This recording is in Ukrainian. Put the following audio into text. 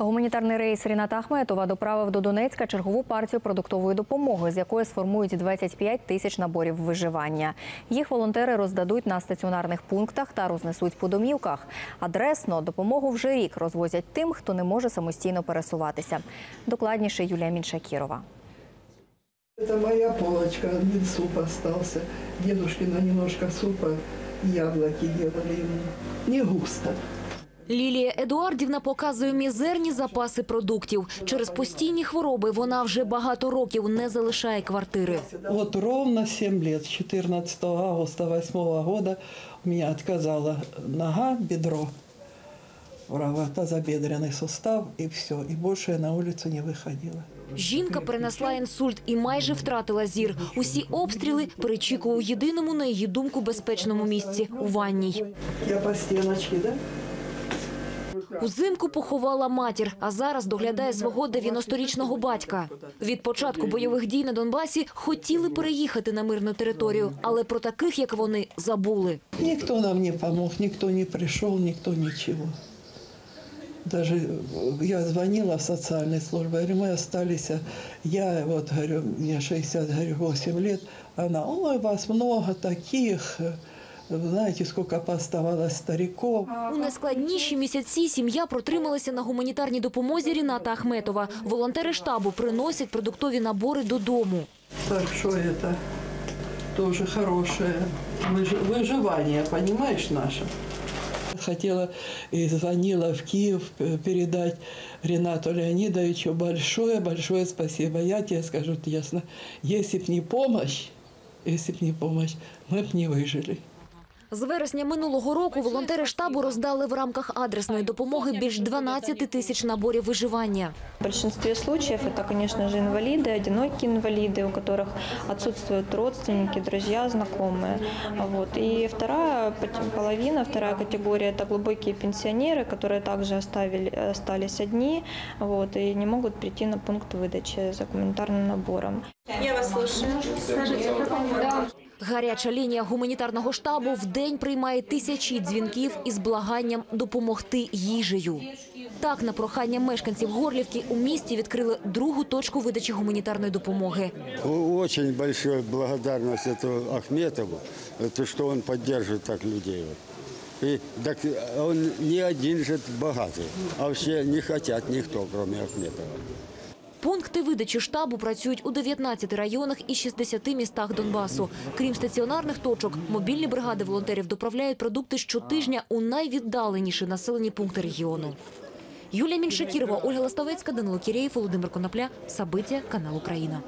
Гуманітарний рейс Ріната Ахметова доправив до Донецька чергову партію продуктової допомоги, з якої сформують 25 тисяч наборів виживання. Їх волонтери роздадуть на стаціонарних пунктах та рознесуть по домівках. Адресно допомогу вже рік розвозять тим, хто не може самостійно пересуватися. Докладніше Юлія Міншакірова. Это моя полочка, один суп остался. Дедушкина немножко супа, яблоки делали ему. Не густо. Лілія Едуардівна показує мізерні запаси продуктів. Через постійні хвороби вона вже багато років не залишає квартири. Вот ровно 7 лет, 14 августа 8 года у меня отказала нога, бедро, правый тазобедренный сустав и все. И больше я на улицу не выходила. Жінка перенесла інсульт і майже втратила зір. Усі обстріли перечікує у єдиному, на її думку, безпечному місці – у ванній. Я по стеночке, да? Узимку поховала матір, а зараз доглядає свого 90-річного батька. Від початку бойових дій на Донбасі хотіли переїхати на мирну територію, але про таких, як вони, забули. Никто нам не помог, никто не пришел, никто ничего. Даже э, я звонила в социальные службы, говорю, мы остались, а я вот, говорю, мне 68 лет, она, ой, вас много таких, э, знаете, сколько пооставалось стариков. У найскладніші місяці сім'я протрималася на гуманітарній допомозі Ріната Ахметова. Волонтери штабу приносять продуктові набори додому. Так что это тоже хорошее выж- выживание, понимаешь, наше. Хотела и звонила в Киев э, передать Ренату Леонидовичу большое-большое спасибо. Я тебе скажу честно, если б не помощь, если б не помощь, мы б не выжили. З вересня минулого року волонтери штабу роздали в рамках адресної допомоги більш 12 тисяч наборів виживання. В большинстве случаев это, конечно же, инвалиды, одинокие инвалиды, у которых отсутствуют родственники, друзья, знакомые. Вот. И вторая пот- половина, вторая категория – это глубокие пенсионеры, которые также оставили, остались одни вот, и не могут прийти на пункт выдачи за гуманитарным набором. Гаряча лінія гуманітарного штабу в день приймає тисячі дзвінків із благанням допомогти їжею. Так, на прохання мешканців Горлівки у місті відкрили другу точку видачі гуманітарної допомоги. Очень большая благодарность это Ахметову, это что он поддерживает так людей. вот. И так он не один же богатый, а все не хотят никто, кроме Ахметова. Пункти видачі штабу працюють у 19 районах і 60 містах Донбасу. Крім стаціонарних точок, мобільні бригади волонтерів доправляють продукти щотижня у найвіддаленіші населені пункти регіону. Юлія Міншакірова, Ольга Ластовецька, Данило Кірєєв, Володимир Конопля. Сабиття, канал Україна.